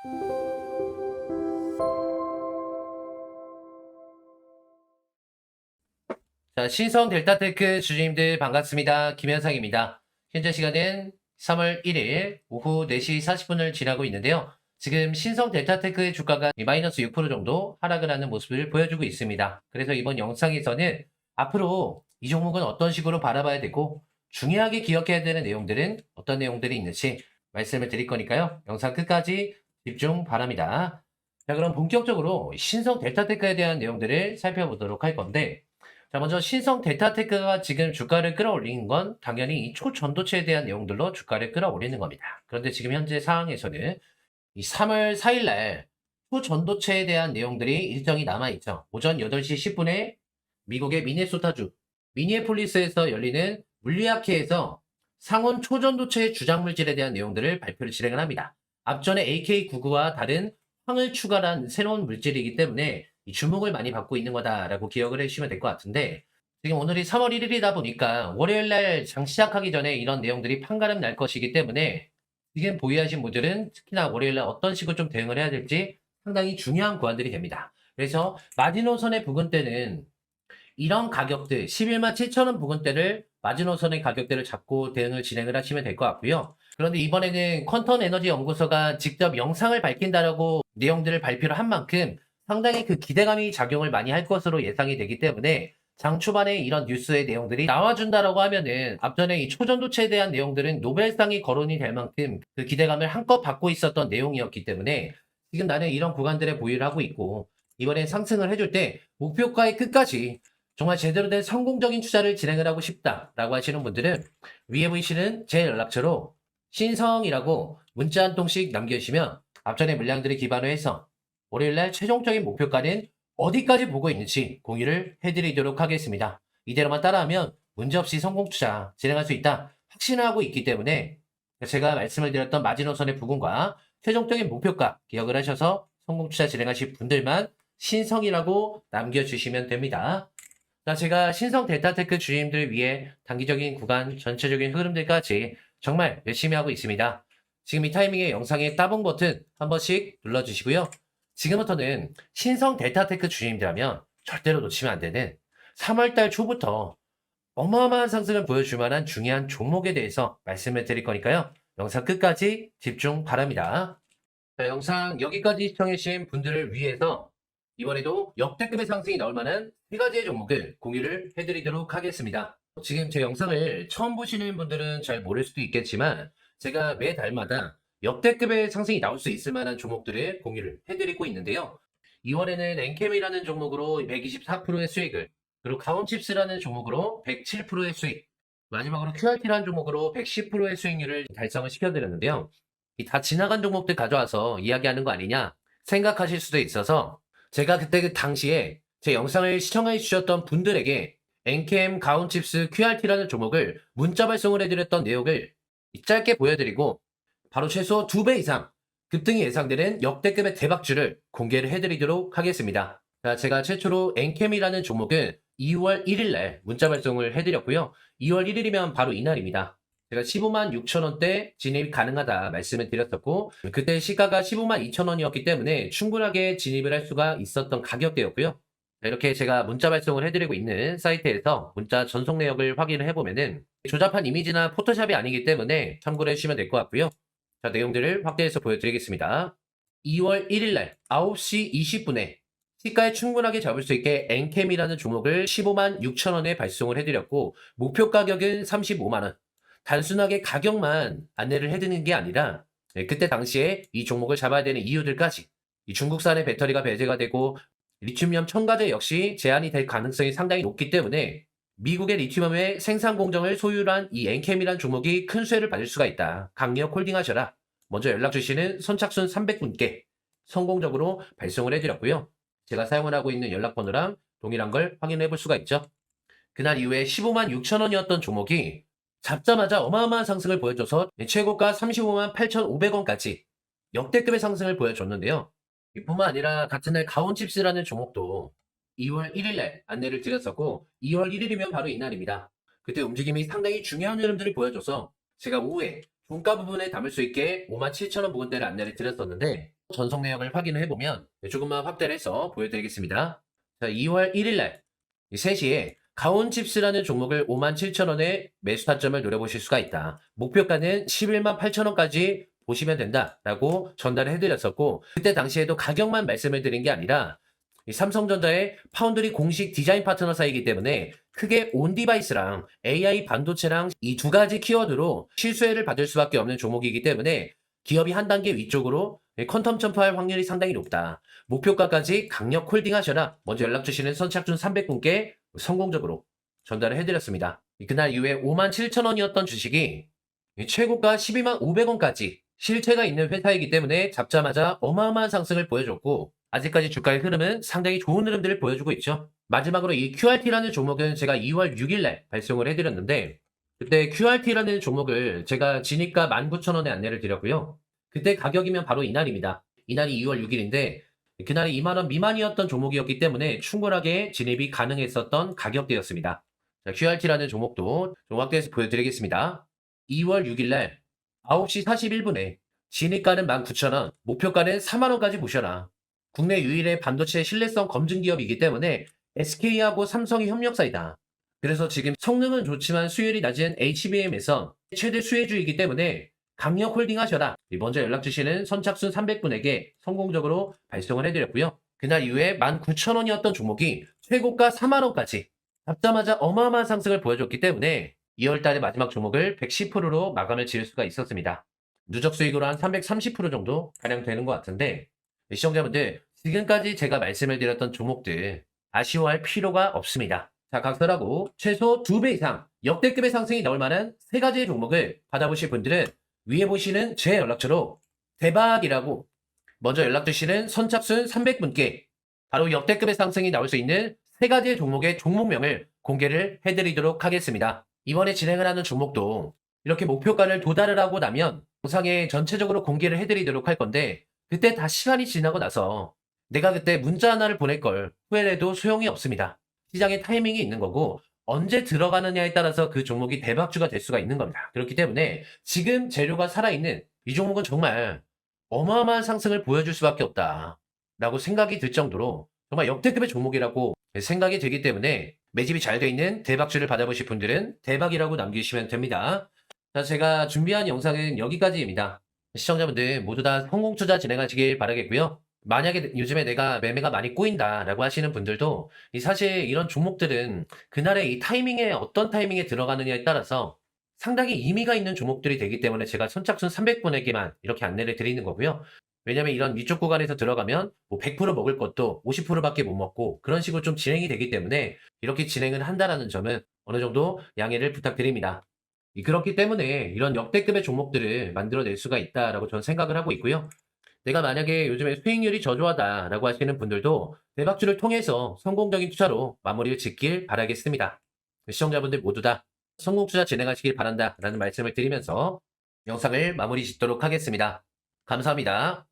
자, 신성 델타테크 주주님들 반갑습니다. 김현상입니다. 현재 시간은 3월 1일 오후 4시 40분을 지나고 있는데요. 지금 신성 델타테크의 주가가 마이너스 6% 정도 하락을 하는 모습을 보여주고 있습니다. 그래서 이번 영상에서는 앞으로 이 종목은 어떤 식으로 바라봐야 되고 중요하게 기억해야 되는 내용들은 어떤 내용들이 있는지 말씀을 드릴 거니까요. 영상 끝까지 집중 바랍니다. 자, 그럼 본격적으로 신성 델타 테크에 대한 내용들을 살펴보도록 할 건데 자, 먼저 신성 델타 테크가 지금 주가를 끌어올리는 건 당연히 이 초전도체에 대한 내용들로 주가를 끌어올리는 겁니다. 그런데 지금 현재 상황에서는 이 3월 4일 날 초전도체에 대한 내용들이 일정이 남아있죠. 오전 8시 10분에 미국의 미네소타주 미니애폴리스에서 열리는 물리학회에서 상온 초전도체 주장 물질에 대한 내용들을 발표를 진행을 합니다. 앞전에 AK99와 다른 황을 추가한 새로운 물질이기 때문에 이 주목을 많이 받고 있는 거다라고 기억을 해주시면 될 것 같은데 지금 오늘이 3월 1일이다 보니까 월요일 날 장 시작하기 전에 이런 내용들이 판가름 날 것이기 때문에 지금 보유하신 분들은 특히나 월요일 날 어떤 식으로 좀 대응을 해야 될지 상당히 중요한 구간들이 됩니다. 그래서 마지노선의 부근대는 이런 가격대 11만 7천원 부근대를 마지노선의 가격대를 잡고 대응을 진행을 하시면 될 것 같고요. 그런데 이번에는 퀀텀 에너지 연구소가 직접 영상을 밝힌다라고 내용들을 발표를 한 만큼 상당히 그 기대감이 작용을 많이 할 것으로 예상이 되기 때문에 장 초반에 이런 뉴스의 내용들이 나와준다라고 하면은 앞전에 이 초전도체에 대한 내용들은 노벨상이 거론이 될 만큼 그 기대감을 한껏 받고 있었던 내용이었기 때문에 지금 나는 이런 구간들에 보유를 하고 있고 이번에 상승을 해줄 때 목표가의 끝까지 정말 제대로 된 성공적인 투자를 진행을 하고 싶다라고 하시는 분들은 위에 보이시는 제 연락처로 신성이라고 문자 한 통씩 남겨주시면 앞전에 물량들을 기반으로 해서 월요일날 최종적인 목표가는 어디까지 보고 있는지 공유를 해드리도록 하겠습니다. 이대로만 따라하면 문제없이 성공 투자 진행할 수 있다 확신하고 있기 때문에 제가 말씀을 드렸던 마지노선의 부분과 최종적인 목표가 기억을 하셔서 성공 투자 진행하실 분들만 신성이라고 남겨주시면 됩니다. 자, 제가 신성 델타테크 주임들 위해 단기적인 구간 전체적인 흐름들까지 정말 열심히 하고 있습니다. 지금 이 타이밍에 영상의 따봉 버튼 한 번씩 눌러주시고요. 지금부터는 신성 델타테크 주임들하면 절대로 놓치면 안 되는 3월달 초부터 어마어마한 상승을 보여줄 만한 중요한 종목에 대해서 말씀을 드릴 거니까요. 영상 끝까지 집중 바랍니다. 자, 영상 여기까지 시청해주신 분들을 위해서 이번에도 역대급의 상승이 나올 만한 세 가지의 종목을 공유를 해드리도록 하겠습니다. 지금 제 영상을 처음 보시는 분들은 잘 모를 수도 있겠지만 제가 매 달마다 역대급의 상승이 나올 수 있을 만한 종목들을 공유를 해드리고 있는데요. 2월에는 엔캠이라는 종목으로 124%의 수익을 그리고 가온칩스라는 종목으로 107%의 수익 마지막으로 QRT라는 종목으로 110%의 수익률을 달성을 시켜드렸는데요. 이 다 지나간 종목들 가져와서 이야기하는 거 아니냐 생각하실 수도 있어서 제가 그때 그 당시에 제 영상을 시청해 주셨던 분들에게 엔캠 가온칩스 QRT라는 종목을 문자 발송을 해드렸던 내용을 짧게 보여드리고 바로 최소 2배 이상 급등이 예상되는 역대급의 대박주를 공개를 해드리도록 하겠습니다. 자, 제가 최초로 엔캠이라는 종목을 2월 1일 날 문자 발송을 해드렸고요. 2월 1일이면 바로 이날입니다. 제가 15만 6천 원대 진입 가능하다 말씀을 드렸었고 그때 시가가 15만 2천 원이었기 때문에 충분하게 진입을 할 수가 있었던 가격대였고요. 자, 이렇게 제가 문자 발송을 해드리고 있는 사이트에서 문자 전송 내역을 확인을 해보면은 조잡한 이미지나 포토샵이 아니기 때문에 참고를 해주시면 될 것 같고요. 자, 내용들을 확대해서 보여드리겠습니다. 2월 1일 날 9시 20분에 시가에 충분하게 잡을 수 있게 엔캠이라는 종목을 15만 6천 원에 발송을 해드렸고 목표 가격은 35만 원. 단순하게 가격만 안내를 해드리는 게 아니라 네, 그때 당시에 이 종목을 잡아야 되는 이유들까지 이 중국산의 배터리가 배제가 되고 리튬이엄 첨가제 역시 제한이 될 가능성이 상당히 높기 때문에 미국의 리튬이엄의 생산 공정을 소유한 이 엔캠이라는 종목이 큰 수혜를 받을 수가 있다. 강력 홀딩하셔라. 먼저 연락 주시는 선착순 300분께 성공적으로 발송을 해드렸고요. 제가 사용을 하고 있는 연락번호랑 동일한 걸 확인해 볼 수가 있죠. 그날 이후에 15만 6천 원이었던 종목이 잡자마자 어마어마한 상승을 보여줘서 최고가 35만 8,500원까지 역대급의 상승을 보여줬는데요. 이뿐만 아니라 같은 날 가온칩스라는 종목도 2월 1일 날 안내를 드렸었고 2월 1일이면 바로 이날입니다. 그때 움직임이 상당히 중요한 흐름들을 보여줘서 제가 오후에 종가 부분에 담을 수 있게 5만 7천 원 부근대를 안내를 드렸었는데 전송 내역을 확인을 해보면 조금만 확대를 해서 보여드리겠습니다. 자, 2월 1일날 3시에 가온칩스라는 종목을 57,000원에 매수 타점을 노려보실 수가 있다. 목표가는 11만 8천원까지 보시면 된다라고 전달을 해드렸었고 그때 당시에도 가격만 말씀을 드린 게 아니라 이 삼성전자의 파운드리 공식 디자인 파트너 사이기 때문에 크게 온 디바이스랑 AI 반도체랑 이 두 가지 키워드로 실수혜를 받을 수밖에 없는 종목이기 때문에 기업이 한 단계 위쪽으로 컨텀 점프할 확률이 상당히 높다. 목표가까지 강력 홀딩하셔라. 먼저 연락 주시는 선착순 300분께 성공적으로 전달을 해드렸습니다. 그날 이후에 57,000원이었던 주식이 최고가 12만 500원까지 실체가 있는 회사이기 때문에 잡자마자 어마어마한 상승을 보여줬고 아직까지 주가의 흐름은 상당히 좋은 흐름들을 보여주고 있죠. 마지막으로 이 QRT라는 종목은 제가 2월 6일날 발송을 해드렸는데 그때 QRT라는 종목을 제가 지니까 19,000원에 안내를 드렸고요. 그때 가격이면 바로 이날입니다. 이날이 2월 6일인데 그날이 2만원 미만이었던 종목이었기 때문에 충분하게 진입이 가능했었던 가격대였습니다. 자, QRT라는 종목도 좀 확대해서 보여드리겠습니다. 2월 6일날 9시 41분에 진입가는 19,000원, 목표가는 4만원까지 보셔라. 국내 유일의 반도체 신뢰성 검증 기업이기 때문에 SK하고 삼성이 협력사이다. 그래서 지금 성능은 좋지만 수율이 낮은 HBM에서 최대 수혜주이기 때문에 강력 홀딩 하셔라. 먼저 연락 주시는 선착순 300분에게 성공적으로 발송을 해드렸고요. 그날 이후에 19,000원이었던 종목이 최고가 4만원까지 잡자마자 어마어마한 상승을 보여줬기 때문에 2월달의 마지막 종목을 110%로 마감을 지을 수가 있었습니다. 누적 수익으로 한 330% 정도 가량 되는 것 같은데 시청자분들 지금까지 제가 말씀을 드렸던 종목들 아쉬워할 필요가 없습니다. 자, 각설하고 최소 2배 이상 역대급의 상승이 나올 만한 세 가지의 종목을 받아보실 분들은 위에 보시는 제 연락처로 대박이라고 먼저 연락 주시는 선착순 300분께 바로 역대급의 상승이 나올 수 있는 세 가지의 종목의 종목명을 공개를 해드리도록 하겠습니다. 이번에 진행을 하는 종목도 이렇게 목표가를 도달을 하고 나면 영상에 전체적으로 공개를 해드리도록 할 건데 그때 다 시간이 지나고 나서 내가 그때 문자 하나를 보낼 걸 후회해도 소용이 없습니다. 시장의 타이밍이 있는 거고 언제 들어가느냐에 따라서 그 종목이 대박주가 될 수가 있는 겁니다. 그렇기 때문에 지금 재료가 살아있는 이 종목은 정말 어마어마한 상승을 보여줄 수밖에 없다. 라고 생각이 들 정도로 정말 역대급의 종목이라고 생각이 들기 때문에 매집이 잘 돼 있는 대박주를 받아보실 분들은 대박이라고 남기시면 됩니다. 자, 제가 준비한 영상은 여기까지입니다. 시청자분들 모두 다 성공 투자 진행하시길 바라겠고요. 만약에 요즘에 내가 매매가 많이 꼬인다라고 하시는 분들도 이 사실 이런 종목들은 그날의 이 타이밍에 어떤 타이밍에 들어가느냐에 따라서 상당히 의미가 있는 종목들이 되기 때문에 제가 선착순 300분에게만 이렇게 안내를 드리는 거고요. 왜냐면 이런 위쪽 구간에서 들어가면 뭐 100% 먹을 것도 50%밖에 못 먹고 그런 식으로 좀 진행이 되기 때문에 이렇게 진행을 한다라는 점은 어느 정도 양해를 부탁드립니다. 이- 그렇기 때문에 이런 역대급의 종목들을 만들어낼 수가 있다라고 저는 생각을 하고 있고요. 내가 만약에 요즘에 수익률이 저조하다라고 하시는 분들도 대박주를 통해서 성공적인 투자로 마무리를 짓길 바라겠습니다. 시청자분들 모두 다 성공 투자 진행하시길 바란다라는 말씀을 드리면서 영상을 마무리 짓도록 하겠습니다. 감사합니다.